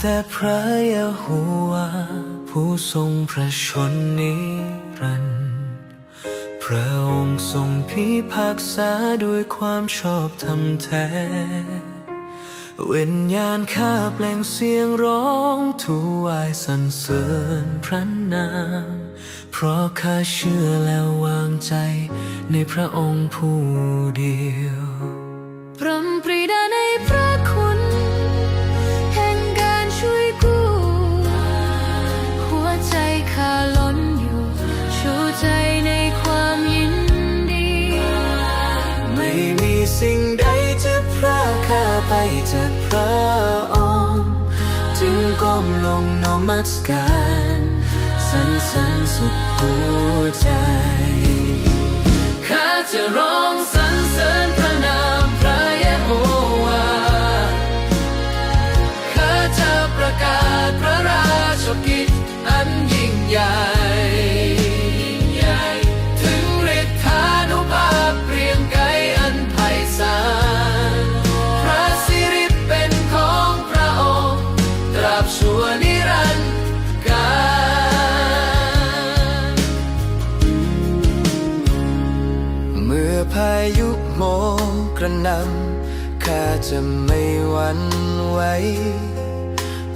แต่พระยะโฮวาผู้ทรงพระชนนิรันดร์พระองค์ทรงพิพากษาด้วยความชอบธรรมแท้เวิญญาณข้าแปลงเสียงร้องทูวายสรรเสริญพระนาม เพราะข้าเชื่อและวางใจในพระองค์ผู้เดียว สิ่งใดจะพระข้าไปจากพระองค์จึงก้มลงนมัสการสรรเสริญสุดหัวใจข้าจะร้อายุโมกระนำข้าจะไม่หวั่นไหว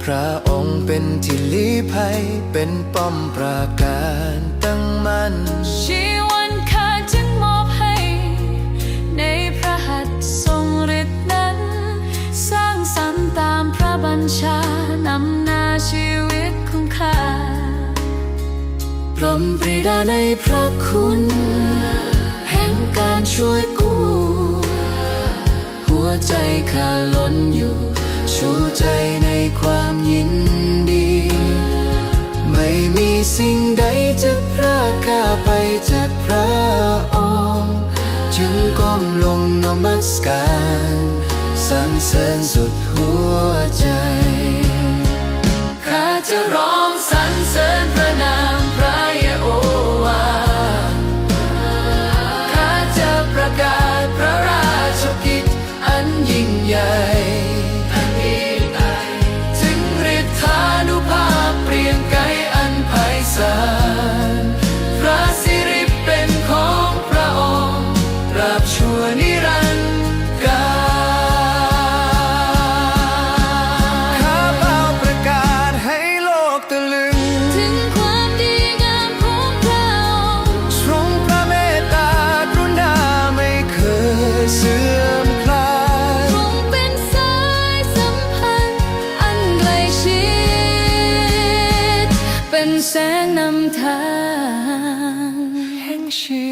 พระองค์เป็นที่ลี้ภัย เป็นป้อมปราการตั้งมั่นชีวันข้าจึงมอบให้ ในพระหัตถ์ทรงฤทธิ์นั้น สร้างสรรค์ตามพระบัญชานำนาชีวิตของข้าพรมปรีดาในพระคุณ แห่งการช่วยกู้ หัวใจข้าล้นอยู่ ชูใจในความยินดี ไม่มีสิ่งใดจะพรากข้าไปจากพระองค์จึงก้มลงนมัสการสรรเสริญสุดหัวใจข้าจะรอ ด